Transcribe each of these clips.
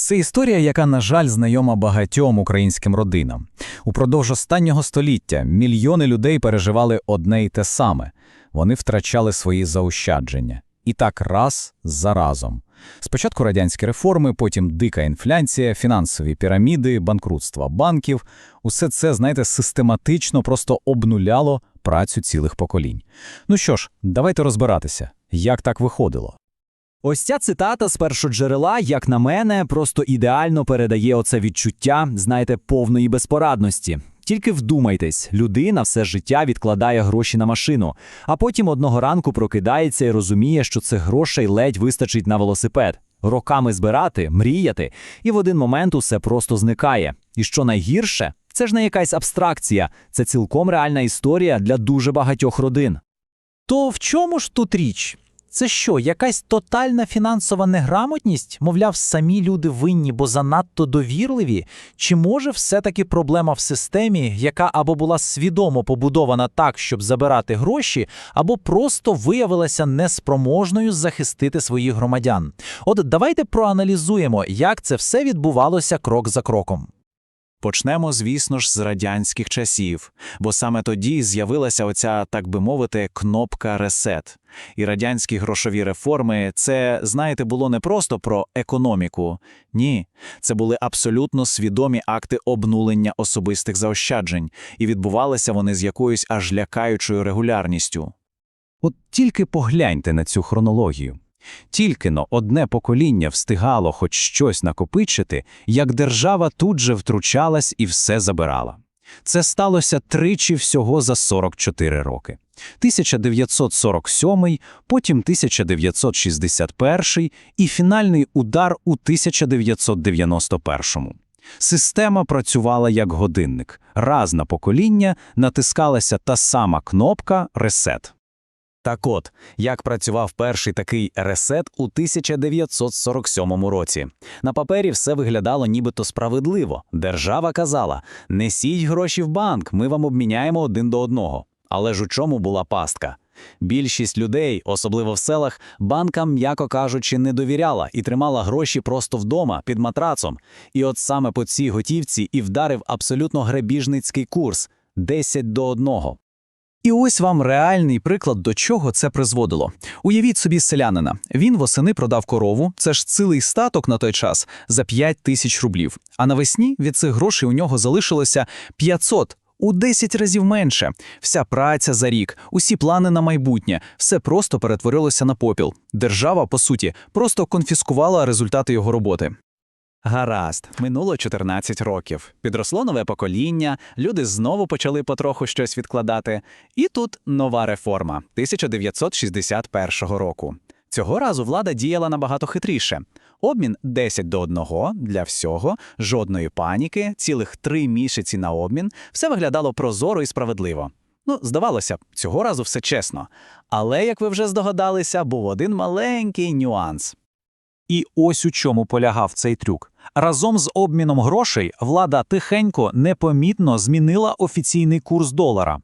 Це історія, яка, на жаль, знайома багатьом українським родинам. Упродовж останнього століття мільйони людей переживали одне й те саме. Вони втрачали свої заощадження. І так раз за разом. Спочатку радянські реформи, потім дика інфляція, фінансові піраміди, банкрутства банків. Усе це, знаєте, систематично просто обнуляло працю цілих поколінь. Ну що ж, давайте розбиратися, як так виходило. Ось ця цитата з першоджерела, як на мене, просто ідеально передає оце відчуття, знаєте, повної безпорадності. Тільки вдумайтесь, людина все життя відкладає гроші на машину, а потім одного ранку прокидається і розуміє, що цих грошей ледь вистачить на велосипед. Роками збирати, мріяти, і в один момент усе просто зникає. І що найгірше, це ж не якась абстракція, це цілком реальна історія для дуже багатьох родин. То в чому ж тут річ? Це що, якась тотальна фінансова неграмотність? Мовляв, самі люди винні, бо занадто довірливі? Чи може все-таки проблема в системі, яка або була свідомо побудована так, щоб забирати гроші, або просто виявилася неспроможною захистити своїх громадян? От давайте проаналізуємо, як це все відбувалося крок за кроком. Почнемо, звісно ж, з радянських часів, бо саме тоді з'явилася оця, так би мовити, кнопка ресет. І радянські грошові реформи це, знаєте, було не просто про економіку. Ні, це були абсолютно свідомі акти обнулення особистих заощаджень, і відбувалися вони з якоюсь аж лякаючою регулярністю. От тільки погляньте на цю хронологію. Тільки-но одне покоління встигало хоч щось накопичити, як держава тут же втручалась і все забирала. Це сталося тричі всього за 44 роки. 1947, потім 1961 і фінальний удар у 1991. Система працювала як годинник. Раз на покоління натискалася та сама кнопка «Ресет». Так от, як працював перший такий ресет у 1947 році. На папері все виглядало нібито справедливо. Держава казала: несіть гроші в банк, ми вам обміняємо один до одного. Але ж у чому була пастка? Більшість людей, особливо в селах, банкам, м'яко кажучи, не довіряла і тримала гроші просто вдома під матрацом. І от саме по цій готівці і вдарив абсолютно грабіжницький курс 10 до 1. І ось вам реальний приклад, до чого це призводило. Уявіть собі селянина. Він восени продав корову, це ж цілий статок на той час, за 5 тисяч рублів. А навесні від цих грошей у нього залишилося 500, у 10 разів менше. Вся праця за рік, усі плани на майбутнє, все просто перетворилося на попіл. Держава, по суті, просто конфіскувала результати його роботи. Гаразд, минуло 14 років. Підросло нове покоління, люди знову почали потроху щось відкладати. І тут нова реформа 1961 року. Цього разу влада діяла набагато хитріше. Обмін 10 до 1 для всього, жодної паніки, цілих три місяці на обмін, все виглядало прозоро і справедливо. Ну, здавалося б, цього разу все чесно. Але, як ви вже здогадалися, був один маленький нюанс. І ось у чому полягав цей трюк. Разом з обміном грошей влада тихенько, непомітно змінила офіційний курс долара.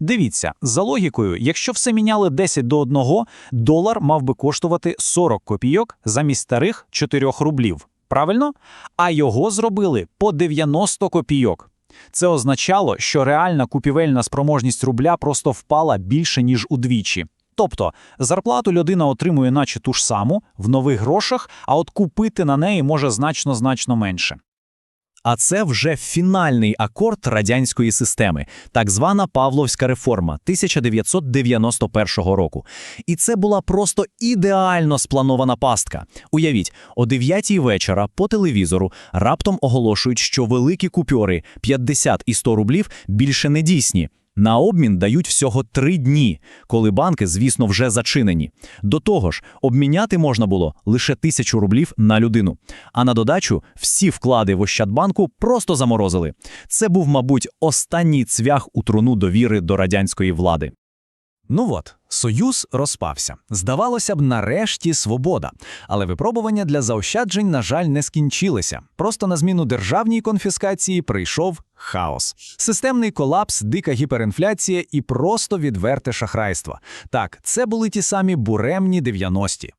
Дивіться, за логікою, якщо все міняли 10 до 1, долар мав би коштувати 40 копійок замість старих 4 рублів. Правильно? А його зробили по 90 копійок. Це означало, що реальна купівельна спроможність рубля просто впала більше, ніж удвічі. Тобто зарплату людина отримує наче ту ж саму в нових грошах, а от купити на неї може значно-значно менше. А це вже фінальний акорд радянської системи, так звана Павловська реформа 1991 року. І це була просто ідеально спланована пастка. Уявіть, о 9 вечора по телевізору раптом оголошують, що великі купюри 50 і 100 рублів більше не дійсні. На обмін дають всього три дні, коли банки, звісно, вже зачинені. До того ж, обміняти можна було лише тисячу рублів на людину. А на додачу всі вклади в Ощадбанку просто заморозили. Це був, мабуть, останній цвях у труну довіри до радянської влади. Ну от, союз розпався. Здавалося б, нарешті свобода. Але випробування для заощаджень, на жаль, не скінчилися. Просто на зміну державній конфіскації прийшов хаос. Системний колапс, дика гіперінфляція і просто відверте шахрайство. Так, це були ті самі буремні 90-ті.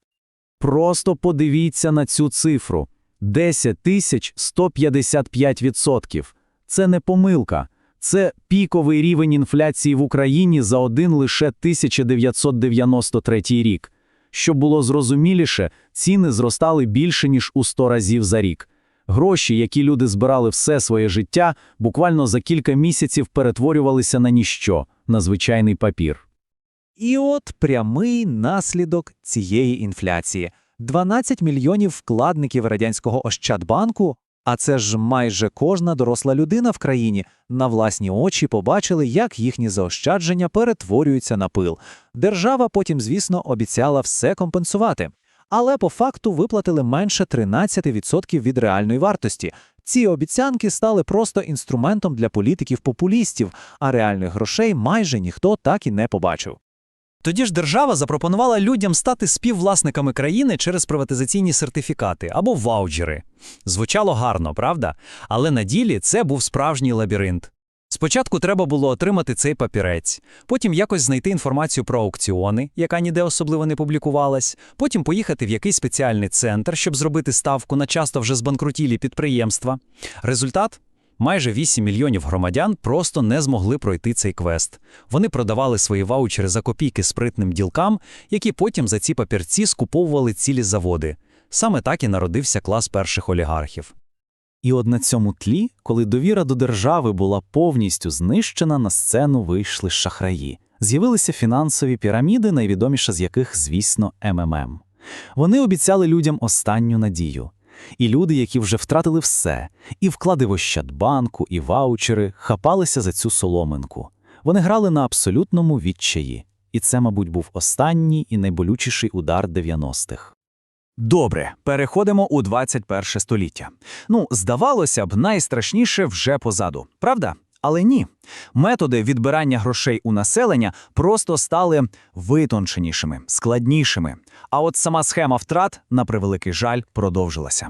Просто подивіться на цю цифру. 10 тисяч 155%. Це не помилка. Це піковий рівень інфляції в Україні за один лише 1993 рік. Щоб було зрозуміліше, ціни зростали більше, ніж у 100 разів за рік. Гроші, які люди збирали все своє життя, буквально за кілька місяців перетворювалися на ніщо, на звичайний папір. І от прямий наслідок цієї інфляції. 12 мільйонів вкладників радянського Ощадбанку, а це ж майже кожна доросла людина в країні, на власні очі побачили, як їхні заощадження перетворюються на пил. Держава потім, звісно, обіцяла все компенсувати. Але по факту виплатили менше 13% від реальної вартості. Ці обіцянки стали просто інструментом для політиків-популістів, а реальних грошей майже ніхто так і не побачив. Тоді ж держава запропонувала людям стати співвласниками країни через приватизаційні сертифікати або ваучери. Звучало гарно, правда? Але на ділі це був справжній лабіринт. Спочатку треба було отримати цей папірець, потім якось знайти інформацію про аукціони, яка ніде особливо не публікувалась, потім поїхати в якийсь спеціальний центр, щоб зробити ставку на часто вже збанкрутілі підприємства. Результат Майже 8 мільйонів громадян просто не змогли пройти цей квест. Вони продавали свої ваучери за копійки спритним ділкам, які потім за ці папірці скуповували цілі заводи. Саме так і народився клас перших олігархів. І от на цьому тлі, коли довіра до держави була повністю знищена, на сцену вийшли шахраї. З'явилися фінансові піраміди, найвідоміша з яких, звісно, МММ. Вони обіцяли людям останню надію. І люди, які вже втратили все, і вклади в Ощадбанку, і ваучери, хапалися за цю соломинку. Вони грали на абсолютному відчаї. І це, мабуть, був останній і найболючіший удар 90-х. Добре, переходимо у 21 століття. Ну, здавалося б, найстрашніше вже позаду, правда? Але ні. Методи відбирання грошей у населення просто стали витонченішими, складнішими. А от сама схема втрат, на превеликий жаль, продовжилася.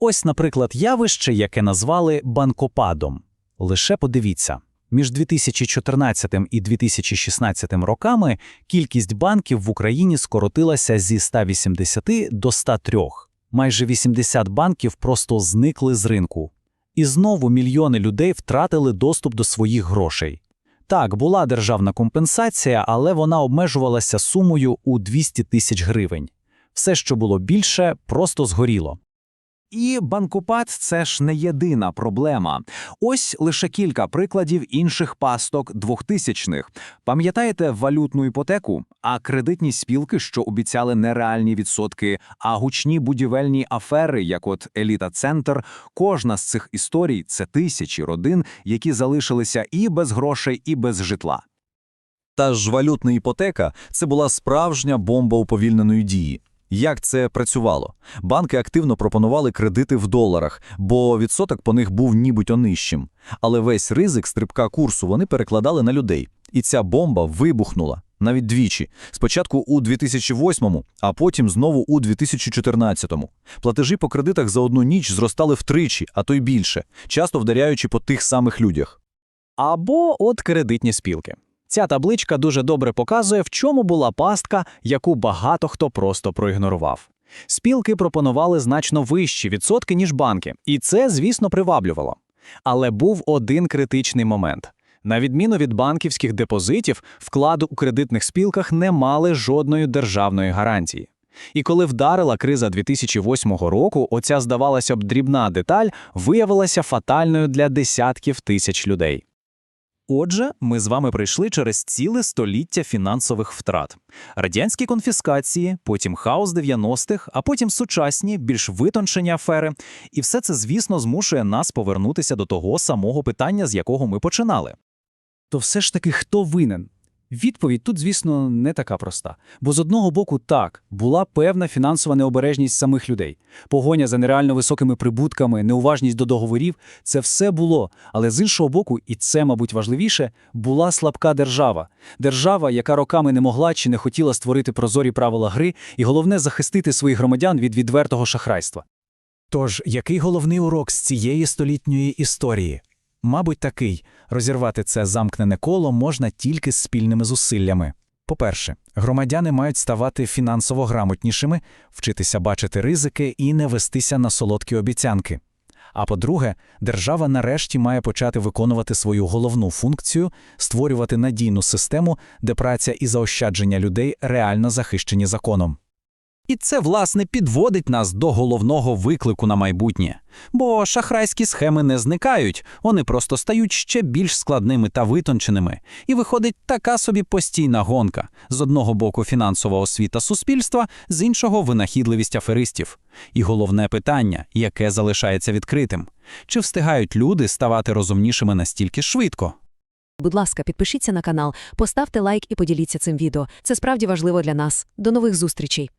Ось, наприклад, явище, яке назвали банкопадом. Лише подивіться. Між 2014 і 2016 роками кількість банків в Україні скоротилася зі 180 до 103. Майже 80 банків просто зникли з ринку. І знову мільйони людей втратили доступ до своїх грошей. Так, була державна компенсація, але вона обмежувалася сумою у 200 тисяч гривень. Все, що було більше, просто згоріло. І банкопад це ж не єдина проблема. Ось лише кілька прикладів інших пасток 2000-х. Пам'ятаєте валютну іпотеку, а кредитні спілки, що обіцяли нереальні відсотки, а гучні будівельні афери, як от Еліта Центр, кожна з цих історій це тисячі родин, які залишилися і без грошей, і без житла. Та ж валютна іпотека – це була справжня бомба уповільненої дії. Як це працювало? Банки активно пропонували кредити в доларах, бо відсоток по них був нібито нижчим. Але весь ризик стрибка курсу вони перекладали на людей. І ця бомба вибухнула. Навіть двічі. Спочатку у 2008-му, а потім знову у 2014-му. Платежі по кредитах за одну ніч зростали втричі, а то й більше, часто вдаряючи по тих самих людях. Або от кредитні спілки. Ця табличка дуже добре показує, в чому була пастка, яку багато хто просто проігнорував. Спілки пропонували значно вищі відсотки, ніж банки, і це, звісно, приваблювало. Але був один критичний момент. На відміну від банківських депозитів, вкладу у кредитних спілках не мали жодної державної гарантії. І коли вдарила криза 2008 року, оця, здавалося б, дрібна деталь виявилася фатальною для десятків тисяч людей. Отже, ми з вами прийшли через ціле століття фінансових втрат. Радянські конфіскації, потім хаос 90-х, а потім сучасні, більш витончені афери. І все це, звісно, змушує нас повернутися до того самого питання, з якого ми починали. То все ж таки хто винен? Відповідь тут, звісно, не така проста. Бо з одного боку, так, була певна фінансова необережність самих людей. Погоня за нереально високими прибутками, неуважність до договорів це все було. Але з іншого боку, і це, мабуть, важливіше, була слабка держава. Держава, яка роками не могла чи не хотіла створити прозорі правила гри, і головне захистити своїх громадян від відвертого шахрайства. Тож, який головний урок з цієї столітньої історії? Мабуть, такий розірвати це замкнене коло можна тільки з спільними зусиллями. По-перше, громадяни мають ставати фінансово грамотнішими, вчитися бачити ризики і не вестися на солодкі обіцянки. А по-друге, держава нарешті має почати виконувати свою головну функцію – створювати надійну систему, де праця і заощадження людей реально захищені законом. І це, власне, підводить нас до головного виклику на майбутнє. Бо шахрайські схеми не зникають, вони просто стають ще більш складними та витонченими. І виходить така собі постійна гонка. З одного боку фінансова освіта суспільства, з іншого винахідливість аферистів. І головне питання, яке залишається відкритим. Чи встигають люди ставати розумнішими настільки швидко? Будь ласка, підпишіться на канал, поставте лайк і поділіться цим відео. Це справді важливо для нас. До нових зустрічей!